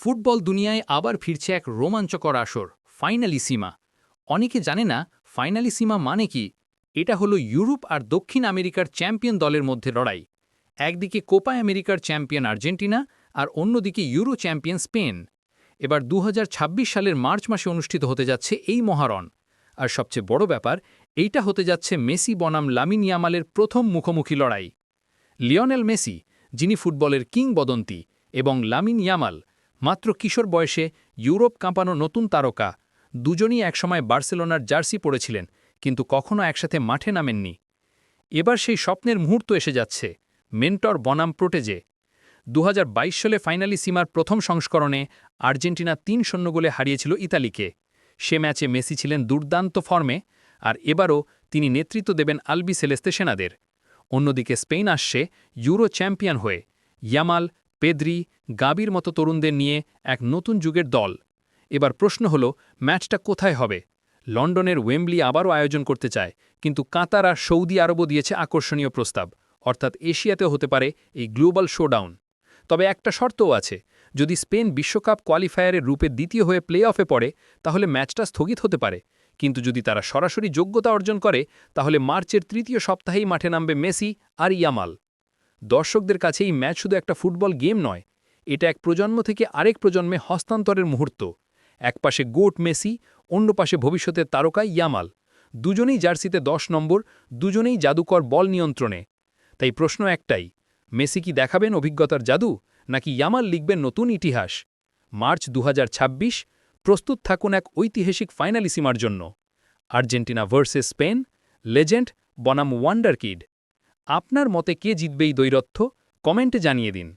Football দুনিয়ায় আবার ফিরছে এক রোমাঞ্চকর আসর, ফাইনালিসিমা। অনেকে জানে না, ফাইনালিসিমা মানে কি? এটা হলো ইউরোপ আর দক্ষিণ আমেরিকার চ্যাম্পিয়ন দলের মধ্যে লড়াই। একদিকে কোপা আমেরিকার চ্যাম্পিয়ন আর্জেন্টিনা আর অন্যদিকে ইউরো চ্যাম্পিয়ন স্পেন। এবার দু হাজার ছাব্বিশ সালের মার্চ মাসে অনুষ্ঠিত হতে যাচ্ছে এই মহারণ। আর সবচেয়ে বড় ব্যাপার, এইটা হতে যাচ্ছে মেসি বনাম লামিন ইয়ামালের প্রথম মুখোমুখি লড়াই। লিওনেল মেসি, যিনি ফুটবলের কিংবদন্তি, এবং লামিন ইয়ামাল মাত্র কিশোর বয়সে ইউরোপ কাঁপানো নতুন তারকা, দুজনই একসময় বার্সেলোনার জার্সি পড়েছিলেন কিন্তু কখনও একসাথে মাঠে নামেননি। এবার সেই স্বপ্নের মুহূর্ত এসে যাচ্ছে মেন্টর বনাম প্রোটেজে। দু হাজার বাইশ সালে ফাইনালি সীমার প্রথম সংস্করণে আর্জেন্টিনা তিন শূন্য গোলে হারিয়েছিল ইতালিকে। সে ম্যাচে মেসি ছিলেন দুর্দান্ত ফর্মে, আর এবারও তিনি নেতৃত্ব দেবেন আলবি সেলেস্তে সেনাদের। অন্যদিকে স্পেন আসছে ইউরো চ্যাম্পিয়ন হয়ে, ইয়ামাল পেদ্রি গাবির মতো তরুণদের নিয়ে এক নতুন যুগের দল। এবার প্রশ্ন হল, ম্যাচটা কোথায় হবে? লন্ডনের ওয়েম্বলি আবারও আয়োজন করতে চায়, কিন্তু কাতার আর সৌদি আরবও দিয়েছে আকর্ষণীয় প্রস্তাব, অর্থাৎ এশিয়াতেও হতে পারে এই গ্লোবাল শোডাউন। তবে একটা শর্তও আছে, যদি স্পেন বিশ্বকাপ কোয়ালিফায়ারের রূপে দ্বিতীয় হয়ে প্লে অফে পড়ে, তাহলে ম্যাচটা স্থগিত হতে পারে। কিন্তু যদি তারা সরাসরি যোগ্যতা অর্জন করে, তাহলে মার্চের তৃতীয় সপ্তাহেই মাঠে নামবে মেসি আর ইয়ামাল। দর্শকদের কাছে এই ম্যাচ শুধু একটা ফুটবল গেম নয়, এটা এক প্রজন্ম থেকে আরেক প্রজন্মে হস্তান্তরের মুহূর্ত। এক পাশে গোট মেসি, অন্য পাশে ভবিষ্যতের তারকা ইয়ামাল। দুজনেই জার্সিতে দশ নম্বর, দুজনেই জাদুকর বল নিয়ন্ত্রণে। তাই প্রশ্ন একটাই, মেসি কি দেখাবেন অভিজ্ঞতার জাদু, নাকি ইয়ামাল লিখবেন নতুন ইতিহাস? মার্চ দু হাজার ছাব্বিশ, প্রস্তুত থাকুন এক ঐতিহাসিক ফাইনালিসিমার জন্য। আর্জেন্টিনা ভার্সেস স্পেন, লেজেন্ড বনাম ওয়ান্ডার কিড। আপনার মতে কে জিতবে এই দৈরথ্য কমেন্টে জানিয়ে দিন।